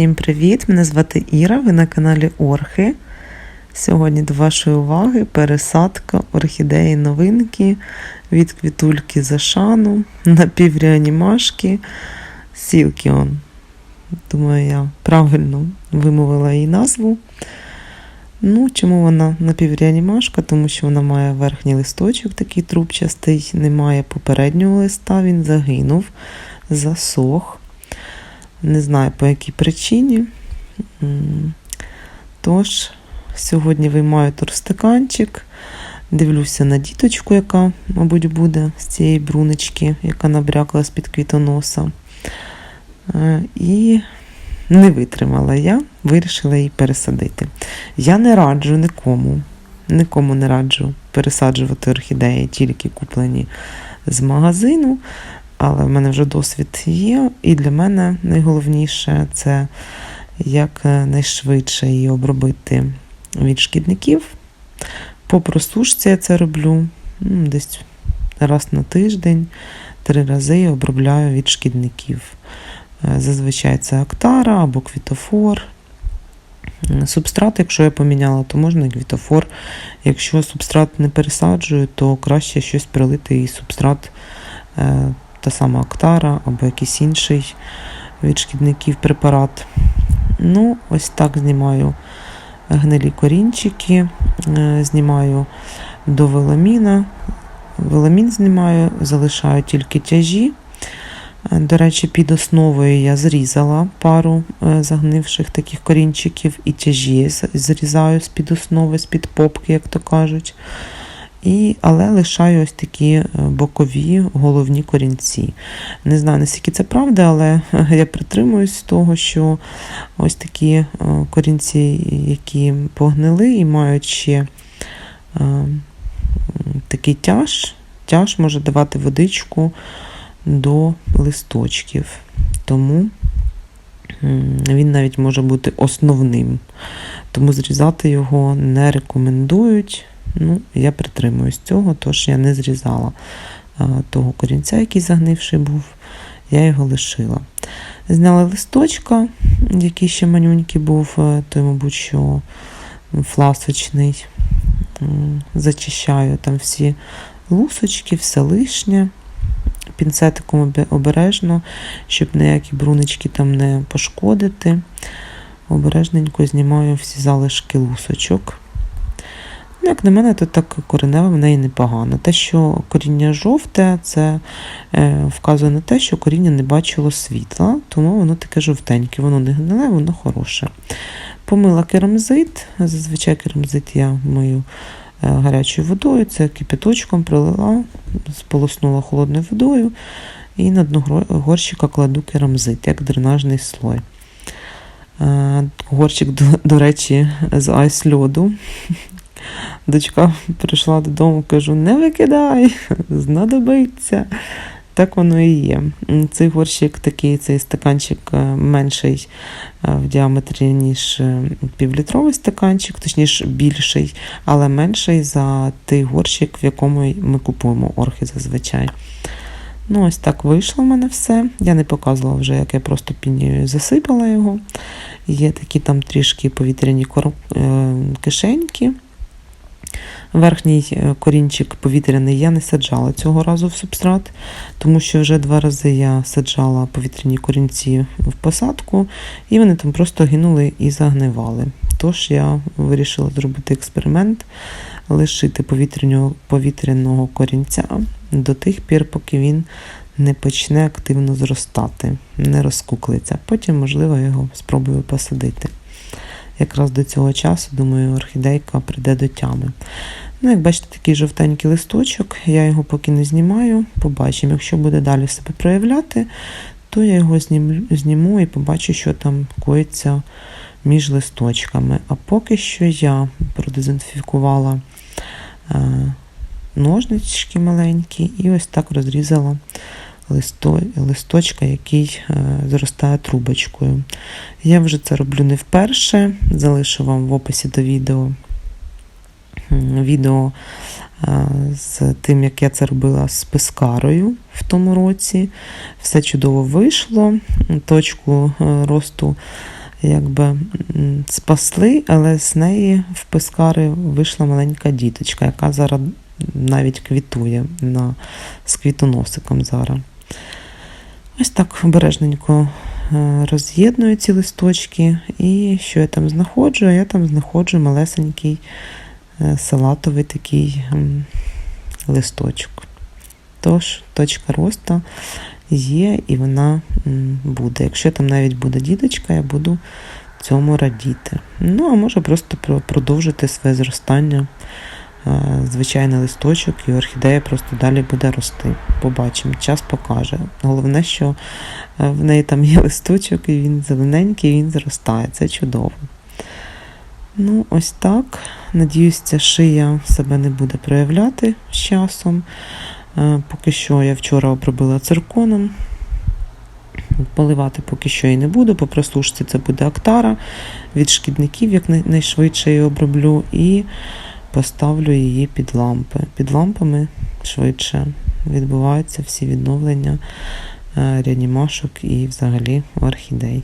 Всім привіт! Мене звати Іра, ви на каналі Орхи. Сьогодні до вашої уваги пересадка орхідеї новинки від квітульки Зашану напівреанімашки Сілкіон. Думаю, я правильно вимовила її назву. Ну, чому вона напівреанімашка? Тому що вона має верхній листочок, такий трубчастий, немає попереднього листа, він загинув, засох. Не знаю по якій причині. Тож, сьогодні виймаю турстаканчик, дивлюся на діточку, яка, мабуть, буде з цієї брунечки, яка набрякла з-під квітоноса. Е, І не витримала я, вирішила її пересадити. Я не раджу нікому, нікому не раджу пересаджувати орхідеї, тільки куплені з магазину. Але в мене вже досвід є, і для мене найголовніше це як найшвидше її обробити від шкідників. По просушці я це роблю десь раз на тиждень, три рази обробляю від шкідників. Е, Зазвичай це актара або квітофор. Субстрат, якщо я поміняла, то можна квітофор. Якщо субстрат не пересаджую, то краще щось прилити і субстрат. Та сама Актара або якийсь інший від шкідників препарат. Ну, ось так знімаю гнилі корінчики, е, знімаю до веламіна. Веламін знімаю, залишаю тільки тяжі. Е, До речі, під основою я зрізала пару е, загнивших таких корінчиків і тяжі зрізаю з-під основи, з-під попки, як то кажуть. І, але лишаю ось такі е, бокові головні корінці. Не знаю, наскільки це правда, але я притримуюсь того, що ось такі е, корінці, які погнили і мають ще е, такий тяж, тяж може давати водичку до листочків. Тому він навіть може бути основним. Тому зрізати його не рекомендують. Ну, я притримуюсь цього, тож я не зрізала а, того корінця, який загнивший був, я його лишила. Зняла листочка, який ще манюнький був, е, той, мабуть, що фласочний. Зачищаю там всі лусочки, все лишнє. Пінцетиком обережно, щоб ніякі брунички там не пошкодити. Обережненько знімаю всі залишки лусочок. Як на мене, то так коренева в неї непогано. Те, що коріння жовте, це е, вказує на те, що коріння не бачило світла, тому воно таке жовтеньке, воно не гниле, воно хороше. Помила керамзит, зазвичай керамзит я мию е, гарячою водою, це кипяточком пролила, сполоснула холодною водою і на дно горщика кладу керамзит, як дренажний слой. Е, Горщик, до, до речі, з айс льоду. Дочка прийшла додому, кажу, не викидай, знадобиться. Так воно і є. Цей горщик такий, цей стаканчик е, менший е, в діаметрі, ніж е, півлітровий стаканчик, точніше більший, але менший за той горщик, в якому ми купуємо орхи зазвичай. Ну, ось так вийшло в мене все. Я не показувала вже, як я просто пінію засипала його. Є такі там трішки повітряні кишеньки. Верхній е, корінчик повітряний я не саджала цього разу в субстрат, тому що вже два рази я саджала повітряні корінці в посадку, і вони там просто гинули і загнивали. Тож я вирішила зробити експеримент, лишити повітряного, повітряного корінця до тих пір, поки він не почне активно зростати, не розкуклиться. Потім, можливо, його спробую посадити. Якраз до цього часу, думаю, орхідейка прийде до тями. Ну, як бачите, такий жовтенький листочок, я його поки не знімаю, побачимо. Якщо буде далі себе проявляти, то я його зніму, і побачу, що там коїться між листочками. А поки що я продезінфікувала е, ножнички маленькі і ось так розрізала листо, листочка, який е, зростає трубочкою. Я вже це роблю не вперше. Залишу вам в описі до відео відео е, з тим, як я це робила з пескарою в тому році. Все чудово вийшло. Точку е, росту якби спасли, але з неї в пескари вийшла маленька діточка, яка зараз навіть квітує на, з квітоносиком зараз. Ось так обережненько е, роз'єдную ці листочки. І що я там знаходжу? Я там знаходжу малесенький е, салатовий такий листочок. Тож, точка росту є і вона буде. Якщо там навіть буде діточка, я буду цьому радіти. Ну, а може просто продовжити своє зростання. Е, Звичайний листочок, і орхідея просто далі буде рости. Побачимо, час покаже. Головне, що е, в неї там є листочок, і він зелененький, і він зростає. Це чудово. Ну, ось так. Надіюсь, ця шия себе не буде проявляти з часом. Е, Поки що я вчора обробила цирконом. Поливати поки що і не буду. По просушці це буде актара. Від шкідників якнайшвидше її оброблю і поставлю її під лампи. Під лампами швидше відбуваються всі відновлення е, реанімашок і взагалі орхідей.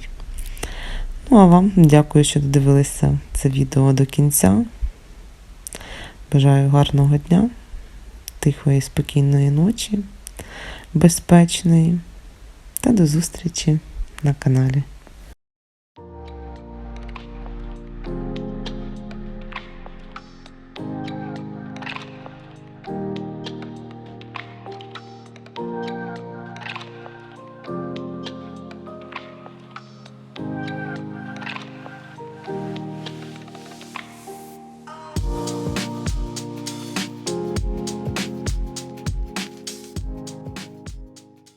Ну, а вам дякую, що додивилися це відео до кінця. Бажаю гарного дня, тихої, спокійної ночі, безпечної та до зустрічі на каналі.